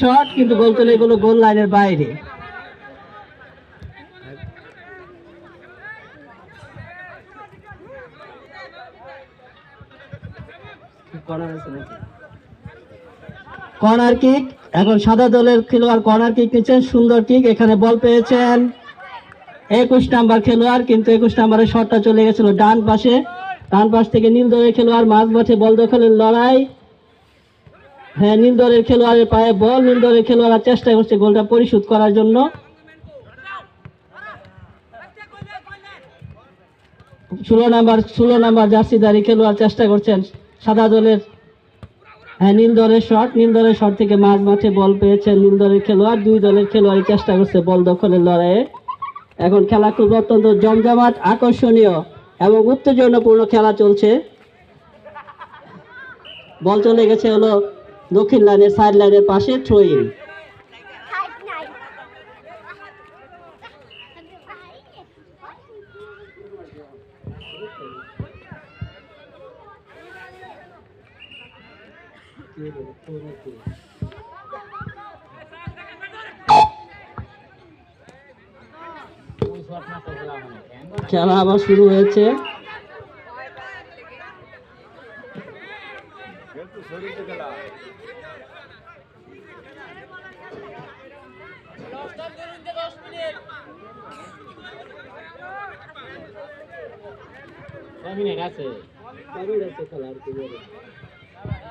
Short কিন্তু গোল চলে গেল গোল লাইনের বাইরে। কর্নার কিক এখন সাদা দলের খেলোয়াড় কর্নার কিক নিচ্ছেন সুন্দর কিক এখানে বল পেয়েছেন। একুশ নাম্বার খেলোয়াড় কিন্তু একুশ নাম্বারের শটটা চলে গেছিল ডান পাশে। ডান পাশ থেকে নীল দলের খেলোয়াড় মাঝ মাঠে বল দখলের লড়াই। হ্যাঁ নীল দলের খেলোয়াড়ের পায়ে বল নীল দলের চেষ্টা করছে গোলটা পরিশোধ করার জন্য। ষোলো নাম্বার ষোলো নাম্বার জার্সিদারি খেলোয়াড় চেষ্টা করছেন সাদা দলের। হ্যাঁ নীল দলের শট নীল দলের শট থেকে মাঝ মাঠে বল পেয়েছেন নীল দলের খেলোয়াড়। দুই দলের খেলোয়াড়ই চেষ্টা করছে বল দখলের লড়াইয়ে। এখন খেলা খুব অত্যন্ত জমজমাট, আকর্ষণীয় এবং উত্তেজনাপূর্ণ খেলা চলছে। বল চলে গেছে হলো দক্ষিণ লাইনের সাইড লাইনের পাশে থ্রোইন খেলা আবার শুরু হয়েছে।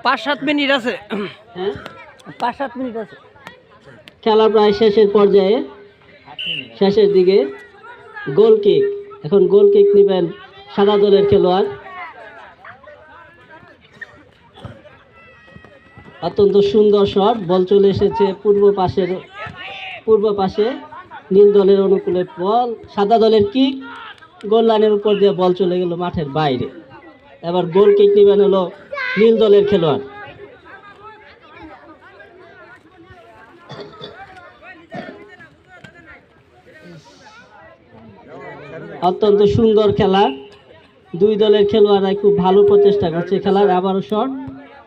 পাঁচ সাত মিনিট আছে। হ্যাঁ? পাঁচ সাত মিনিট আছে। খেলা প্রায় শেষের পর্যায়ে শেষের দিকে গোল কিক এখন গোল কিক নেবেন সাদা দলের খেলোয়াড়। অত্যন্ত সুন্দর শট। বল চলে এসেছে পূর্ব পাশের, পূর্ব পাশে নীল দলের অনুকূলে বল। সাদা দলের কিক গোল লাইনের উপর দিয়ে বল চলে গেল মাঠের বাইরে। এবার গোল কিক নেবেন হলো নীল দলের খেলোয়াড়। অত্যন্ত সুন্দর খেলা। দুই দলের খেলোয়াড়রা খুব ভালো প্রচেষ্টা করছে খেলার। আবারও শট।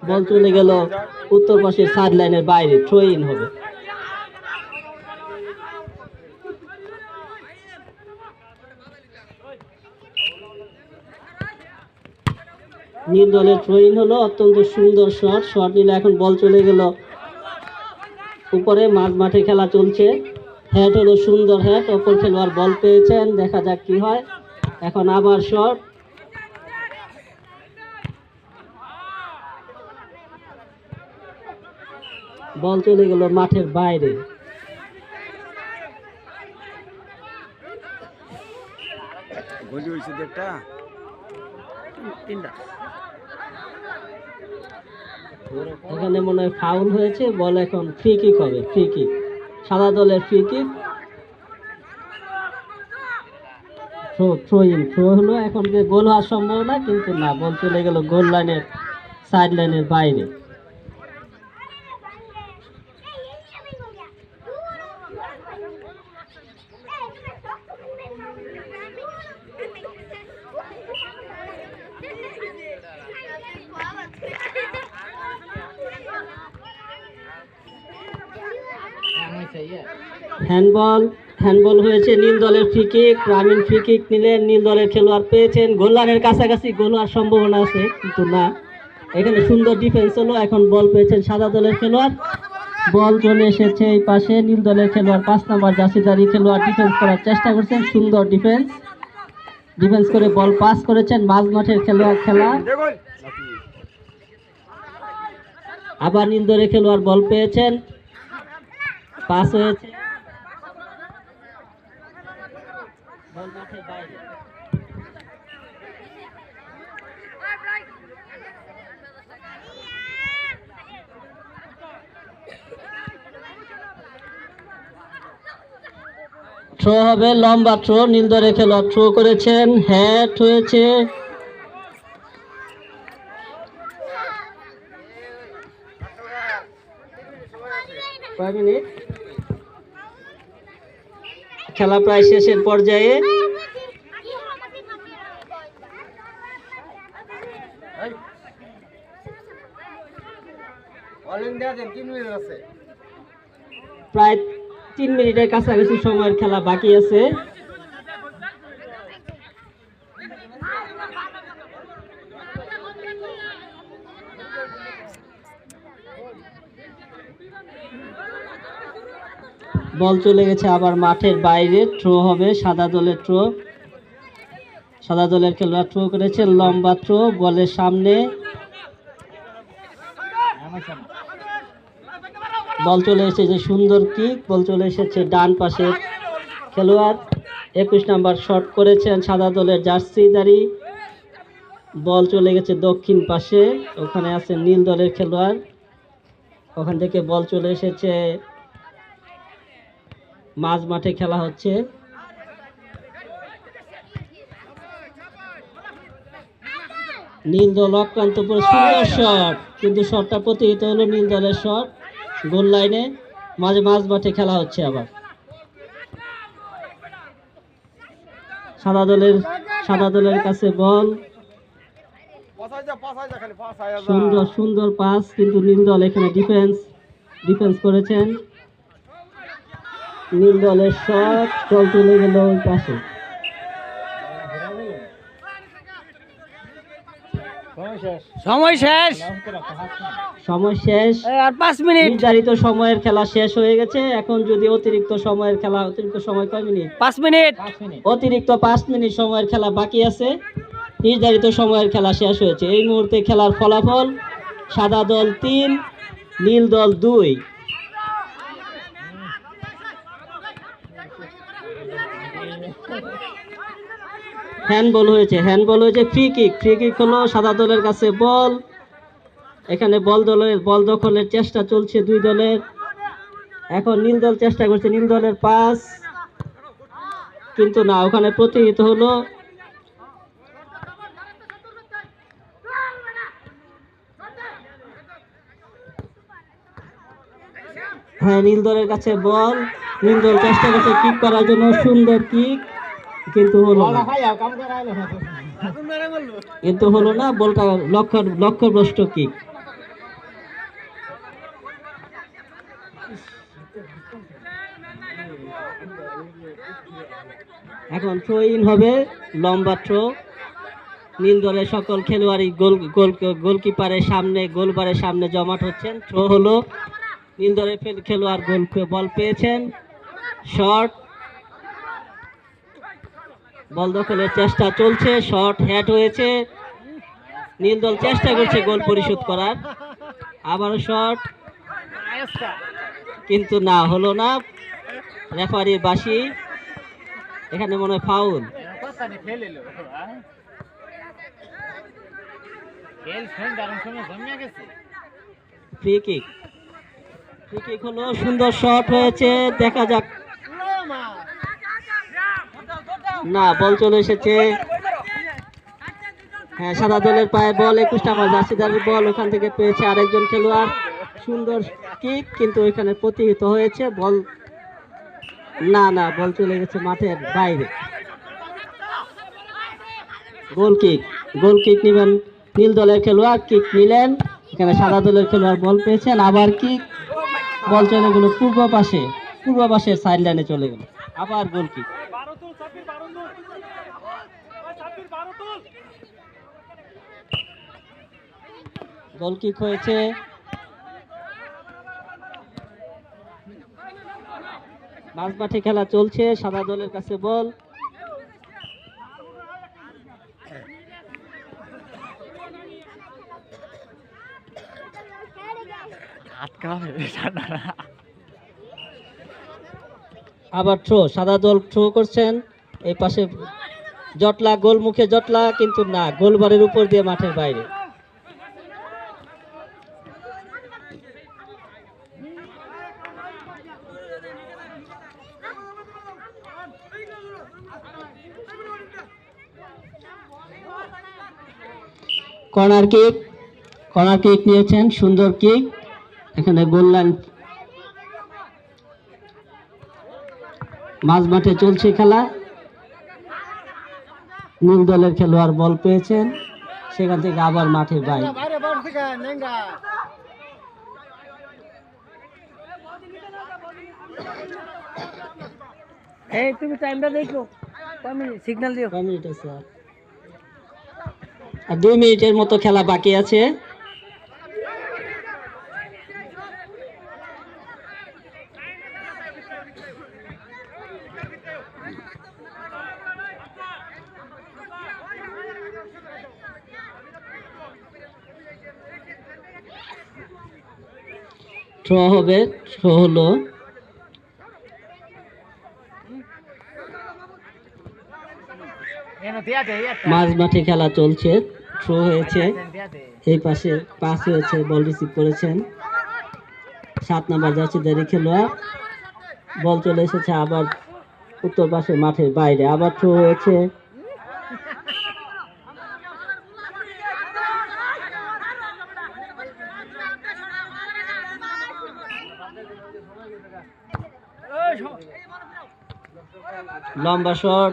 বল চলে গেল উত্তর পাশের সাইড লাইনের বাইরে থ্রো ইন হবে। নীল দলের থ্রো ইন হলো, অত্যন্ত সুন্দর শট শট নিলে এখন বল চলে গেল। উপরে মাঝ মাঠে খেলা চলছে। হ্যাট হলো সুন্দর হ্যাট অপর খেলোয়াড় বল পেয়েছেন, দেখা যাক কি হয়। এখন আবার শট বল চলে গেল মাঠের বাইরে। গলি হয়েছে দেখটা তিনটা। এখানে মনে হয় ফাউল হয়েছে বল এখন ফ্রি কিক হবে ফ্রি কিক সাদা দলের free kick throw throw in throw হলো এখন যে গোল হওয়ার সম্ভাবনা কিন্তু না বল চলে গেল গোল লাইনের সাইড লাইনের বাইরে। হ্যান্ডবল হ্যান্ডবল হয়েছে নীল দলের ফ্রি গ্রামীণ ফ্রি নিলেন, নীল দলের খেলোয়াড় পেয়েছেন। গোল লাইনের কাছাকাছি গোল হওয়ার সম্ভাবনা আছে, কিন্তু না। এখানে সুন্দর ডিফেন্স হলো, এখন বল পেয়েছেন সাদা দলের খেলোয়াড়। বল চলে এসেছে এই পাশে, নীল দলের খেলোয়াড়, পাঁচ নম্বর জাসিদারি খেলোয়াড় ডিফেন্স করার চেষ্টা করছেন, সুন্দর ডিফেন্স ডিফেন্স করে বল পাস করেছেন, মাঝ মাঠের খেলোয়াড়, খেলা। আবার নীল দলের খেলোয়াড় বল পেয়েছেন। পাস হয়েছে। থ্রো হবে লম্বা থ্রো নীল রেখে খেলোয়াড় থ্রো করেছেন হ্যাট হয়েছে। মিনিট? খেলা প্রায় শেষের পর্যায়ে। প্রায় তিন মিনিটের কাছাকাছি সময়ের খেলা বাকি আছে। বল চলে গেছে আবার মাঠের বাইরে থ্রো হবে, সাদা দলের থ্রো সাদা দলের খেলোয়াড় থ্রো করেছে, লম্বা থ্রো বলের সামনে। বল চলে এসেছে, সুন্দর কিক বল চলে এসেছে ডান পাশে। খেলোয়াড় একুশ নাম্বার শট করেছেন, সাদা দলের জার্সি জার্সিদারি বল চলে গেছে দক্ষিণ পাশে, ওখানে আছে নীল দলের খেলোয়াড়। ওখান থেকে বল চলে এসেছে মাঝ মাঠে খেলা হচ্ছে। নীল দল অক্রান্ত করে সুন্দর শট কিন্তু শটটা প্রতিহিত হলো নীল দলের শট। গোল লাইনে মাঝে মাঝ মাঠে খেলা হচ্ছে আবার। সাদা দলের সাদা দলের কাছে বল। সুন্দর সুন্দর পাস কিন্তু নীল দল এখানে ডিফেন্স ডিফেন্স করেছেন। নীল দলের সব বল তুলে গেল ওই পাশে। সময় শেষ। সময় শেষ। আর পাঁচ মিনিট। নির্ধারিত সময়ের খেলা শেষ হয়ে গেছে। এখন যদি অতিরিক্ত সময়ের খেলা অতিরিক্ত সময় কয় মিনিট। পাঁচ মিনিট। অতিরিক্ত পাঁচ মিনিট সময়ের খেলা বাকি আছে। নির্ধারিত সময়ের খেলা শেষ হয়েছে। এই মুহূর্তে খেলার ফলাফল সাদা দল তিন নীল দল দুই। হ্যান্ডবল হয়েছে হ্যান্ডবল হয়েছে ফ্রি কিক ফ্রি কিক হলো সাদা দলের কাছে বল। এখানে বল দলের, বল দখলের চেষ্টা চলছে দুই দলের। এখন নীল দল চেষ্টা করছে, নীল দলের পাস। কিন্তু না, ওখানে প্রতিহিত হলো। হ্যাঁ নীল দলের কাছে বল। দল চেষ্টা করছে কিক করার জন্য। সুন্দর কিক কিন্তু হলো না। কিন্তু হলো না, বলটা লক্ষ্য লক্ষ্যভ্রষ্ট কিক এখন থ্রো ইন হবে, লম্বা থ্রো নীল দলের সকল খেলোয়াড়ই গোল গোল, গোলকিপারের সামনে, গোলবারের সামনে জমাট হচ্ছেন। থ্রো হলো। নীল দলের খেলোয়াড় গোল, বল পেয়েছেন। শট। বল দখলের চেষ্টা চলছে শর্ট হেড হয়েছে। নীল দল চেষ্টা করছে গোল পরিশোধ করার। আবারও শট। কিন্তু না, হলো না। রেফারির বাসি এখানে মনে হয় foul. Free kick. Free kick হলো, সুন্দর শট হয়েছে। দেখা যাক না, বল চলে এসেছে। হ্যাঁ সাদা দলের পায়ে বল একুশ নাম্বার জার্সিদারের বল, ওখান থেকে পেয়েছে আরেকজন খেলোয়াড়। সুন্দর কিক কিন্তু ওইখানে প্রতিহিত হয়েছে, বল না না, বল চলে গেছে মাঠের বাইরে। গোল কিক গোল কিক নেবেন নীল দলের খেলোয়াড় কিক নিলেন। এখানে সাদা দলের খেলোয়াড় বল পেয়েছেন, আবার কিক বল চলে গেল পূর্ব পাশে পূর্ব পাশে সাইড লাইনে চলে গেল। আবার গোল কিক গোল কিক হয়েছে? মাঝ মাঠে খেলা চলছে সাদা দলের কাছে বল। আবার থ্রো সাদা দল থ্রো করছেন। এই পাশে জটলা গোল মুখে জটলা কিন্তু না, গোলবারের উপর দিয়ে মাঠের বাইরে। কর্নার কিক কর্নার কিক নিয়েছেন, সুন্দর কিক। এখানে গোল লাইন মাঝ মাঠে চলছে খেলা। নীল দলের খেলোয়াড় বল পেয়েছেন। সেখান থেকে আবার মাঠের বাইরে। এই তুমি টাইমটা দেখো। সিগন্যাল দিও। মিনিট আছে? আর দুই মিনিটের মতো খেলা বাকি আছে। থ্রো হবে হলো মাঝ মাঠে খেলা চলছে থ্রো হয়েছে। এই পাশে পাস হয়েছে বল রিসিভ করেছেন। সাত নাম্বার জার্সিদারি খেলোয়াড়। বল চলে এসেছে আবার উত্তর পাশে মাঠের বাইরে আবার থ্রো হয়েছে। লম্বা শট।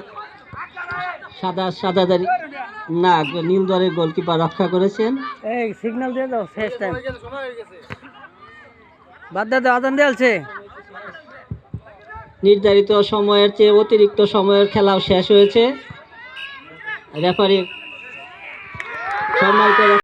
সাদা সাদা দাড়ি। না নীল দলের গোলকিপার রক্ষা করেছেন। এই সিগন্যাল দিয়ে দাও শেষ টাইম বাদ দাও আদান দেলছে নির্ধারিত সময়ের চেয়ে অতিরিক্ত সময়ের খেলাও শেষ হয়েছে। রেফারি সম্মান করে